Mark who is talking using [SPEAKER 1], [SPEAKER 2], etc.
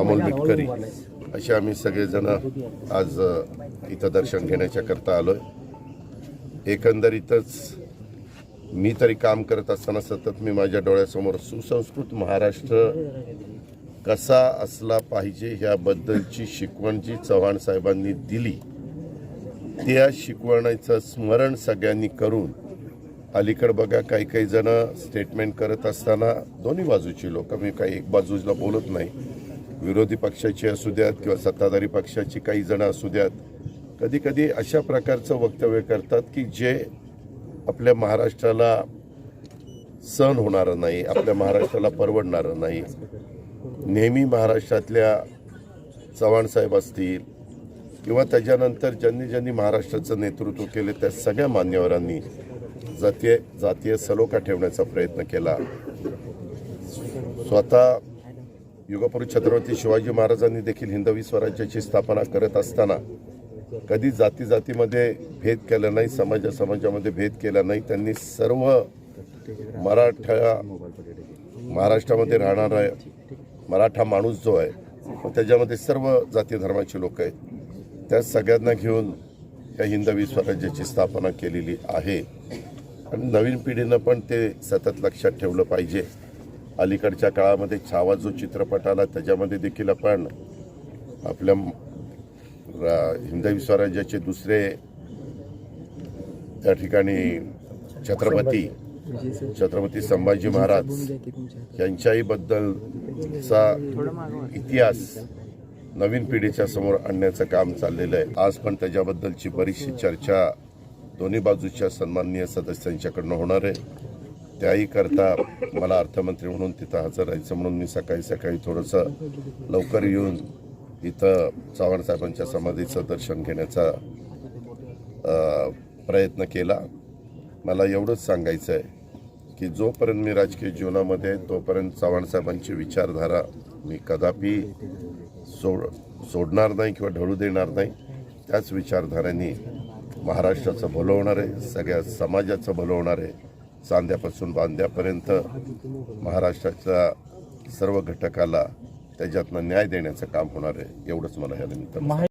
[SPEAKER 1] अमोल मिटकरी. असे आम्ही सगळेजण आज इथं दर्शन घेण्याच्या करता आलोय. एकंदरीतच मी तरी काम करत असताना सतत मी माझ्या डोळ्यासमोर सुसंस्कृत महाराष्ट्र कसा असला पाहिजे ह्याबद्दलची शिकवण जी चव्हाण साहेबांनी दिली त्या शिकवणीचं स्मरण सगळ्यांनी करून अलीकडे बघा काही काही जण स्टेटमेंट करत असताना दोन्ही बाजूची लोक मी काही एक बाजूला बोलत नाही. विरोधी पक्षाची असू द्यात किंवा सत्ताधारी पक्षाची काही जण असू द्यात कधी कधी अशा प्रकारचं वक्तव्य करतात की जे आपल्या महाराष्ट्राला सण होणारं नाही आपल्या महाराष्ट्राला परवडणारं नाही. नेहमी महाराष्ट्रातल्या चव्हाण साहेब असतील किंवा त्याच्यानंतर ज्यांनी ज्यांनी महाराष्ट्राचं नेतृत्व केले त्या सगळ्या मान्यवरांनी जातीय जातीय सलोखा ठेवण्याचा प्रयत्न केला. स्वतः युगपुरुष छत्रपती शिवाजी महाराजांनी देखील हिंदवी स्वराज्याची स्थापना करत असताना कधी जाती जातीमध्ये भेद केला नाही समाजा समाजामध्ये भेद केला नाही. त्यांनी सर्व मराठा महाराष्ट्रामध्ये राहणारा मराठा माणूस जो आहे त्याच्यामध्ये सर्व जाती धर्माचे लोक आहेत. त्या सगळ्यांना घेऊन या हिंदवी स्वराज्याची स्थापना केलेली आहे. आणि नवीन पिढीनं पण ते सतत लक्षात ठेवलं पाहिजे. अलीकडच्या काळामध्ये छावा जो चित्रपट आला त्याच्यामध्ये देखील आपण आपल्या हिंदवी स्वराज्याचे दुसरे त्या ठिकाणी छत्रपती छत्रपती संभाजी महाराज यांच्याही बद्दलचा इतिहास नवीन पिढीच्या समोर आणण्याचं काम चाललेलं आहे. आज पण त्याच्याबद्दलची बरीचशी चर्चा दोन्ही बाजूच्या सन्माननीय सदस्यांच्याकडनं होणार आहे. त्याही करता मला अर्थमंत्री म्हणून तिथं हजर राहायचं म्हणून मी सकाळी सकाळी थोडंसं लवकर येऊन इथं चव्हाणसाहेबांच्या समाधीचं दर्शन घेण्याचा प्रयत्न केला. मला एवढंच सांगायचं आहे की जोपर्यंत मी राजकीय जीवनामध्ये आहे, तोपर्यंत चव्हाणसाहेबांची विचारधारा मी कदापि सोड सोडणार नाही किंवा ढळू देणार नाही. त्याच विचारधारेने महाराष्ट्राचं भलं होणार आहे सगळ्या समाजाचं भलं होणार आहे. चांद्यापासून बांद्यापर्यंत महाराष्ट्राच्या सर्व घटकाला त्याच्यातनं न्याय देण्याचं काम होणार आहे एवढंच मला या निमित्तानं